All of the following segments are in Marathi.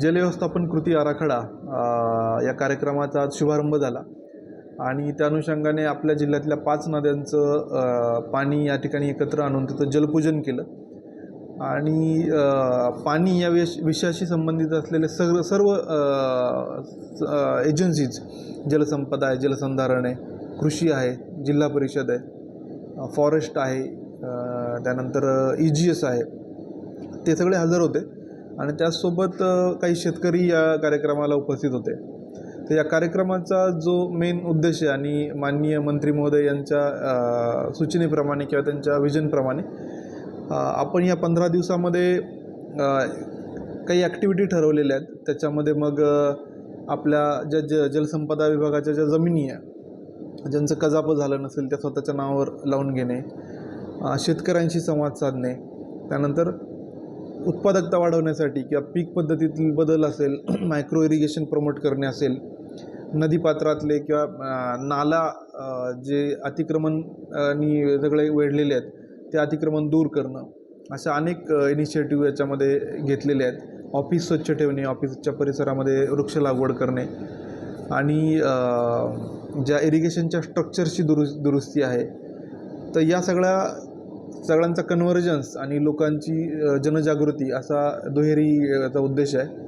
जलव्यवस्थापन कृती आराखडा या कार्यक्रमाचा आज शुभारंभ झाला. आणि त्या अनुषंगाने आपल्या जिल्ह्यातल्या पाच नद्यांचं पाणी या ठिकाणी एकत्र आणून तिथं जलपूजन केलं. आणि पाणी या विष विषयाशी संबंधित असलेले सर्व सर्व एजन्सीज जलसंपदा आहे जलसंधारण आहे कृषी आहे जिल्हा परिषद आहे फॉरेस्ट आहे त्यानंतर ई जी एस आहे. ते सगळे हजर होते. आणि त्याचसोबत काही शेतकरी या कार्यक्रमाला उपस्थित होते. तर या कार्यक्रमाचा जो मेन उद्देश आहे आणि माननीय मंत्री महोदय यांच्या सूचनेप्रमाणे किंवा त्यांच्या विजनप्रमाणे आपण या पंधरा दिवसामध्ये काही ॲक्टिव्हिटी ठरवलेल्या आहेत. त्याच्यामध्ये मग आपल्या ज्या ज जलसंपदा विभागाच्या ज्या जमिनी आहे ज्यांचं कजापं झालं नसेल त्या स्वतःच्या नावावर लावून घेणे शेतकऱ्यांशी संवाद साधणे त्यानंतर उत्पादकता वाढवण्यासाठी किंवा पीक पद्धतीतील बदल असेल मायक्रो इरिगेशन प्रमोट करणे असेल नदीपात्रातले किंवा नाला जे अतिक्रमण अ, सगळे वेढलेले आहेत ते अतिक्रमण दूर करणं अशा अनेक इनिशिएटिव्ह याच्यामध्ये घेतलेले आहेत. ऑफिस स्वच्छ ठेवणे ऑफिसच्या परिसरामध्ये वृक्ष लागवड करणे आणि ज्या इरिगेशनच्या स्ट्रक्चरची दुरु दुरुस्ती आहे तर या सगळ्या सगळ्यांचा कन्व्हर्जन्स आणि लोकांची जनजागृती असा दुहेरी याचा उद्देश आहे.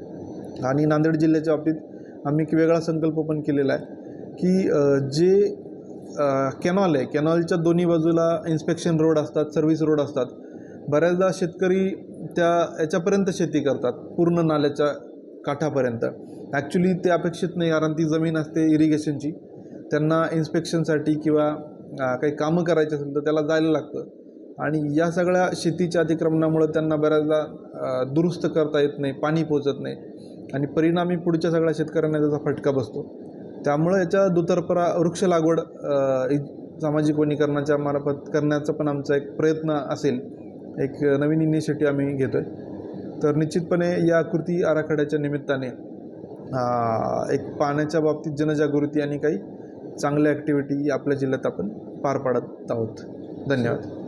आणि नांदेड जिल्ह्याच्या बाबतीत आम्ही एक वेगळा संकल्प पण केलेला आहे की जे कॅनॉल आहे कॅनॉलच्या दोन्ही बाजूला इन्स्पेक्शन रोड असतात सर्व्हिस रोड असतात. बऱ्याचदा शेतकरी त्या याच्यापर्यंत शेती करतात पूर्ण नाल्याच्या काठापर्यंत. ॲक्च्युली ते अपेक्षित नाही कारण ती जमीन असते इरिगेशनची त्यांना इन्स्पेक्शनसाठी किंवा काही कामं करायची असेल तर त्याला जायला लागतं. आणि या सगळ्या शेतीच्या अतिक्रमणामुळं त्यांना बऱ्याचदा दुरुस्त करता येत नाही पाणी पोचत नाही. आणि परिणामी पुढच्या सगळ्या शेतकऱ्यांना त्याचा फटका बसतो. त्यामुळं याच्या दुतर्फा वृक्ष लागवड सामाजिक वनीकरणाच्या मार्फत करण्याचा पण आमचा एक प्रयत्न असेल. एक नवीन इनिशिएटिव्ह आम्ही घेतो आहे तर निश्चितपणे या कृती आराखड्याच्या निमित्ताने एक पाण्याच्या बाबतीत जनजागृती आणि काही चांगल्या ॲक्टिव्हिटी आपल्या जिल्ह्यात आपण पार पाडत आहोत. धन्यवाद.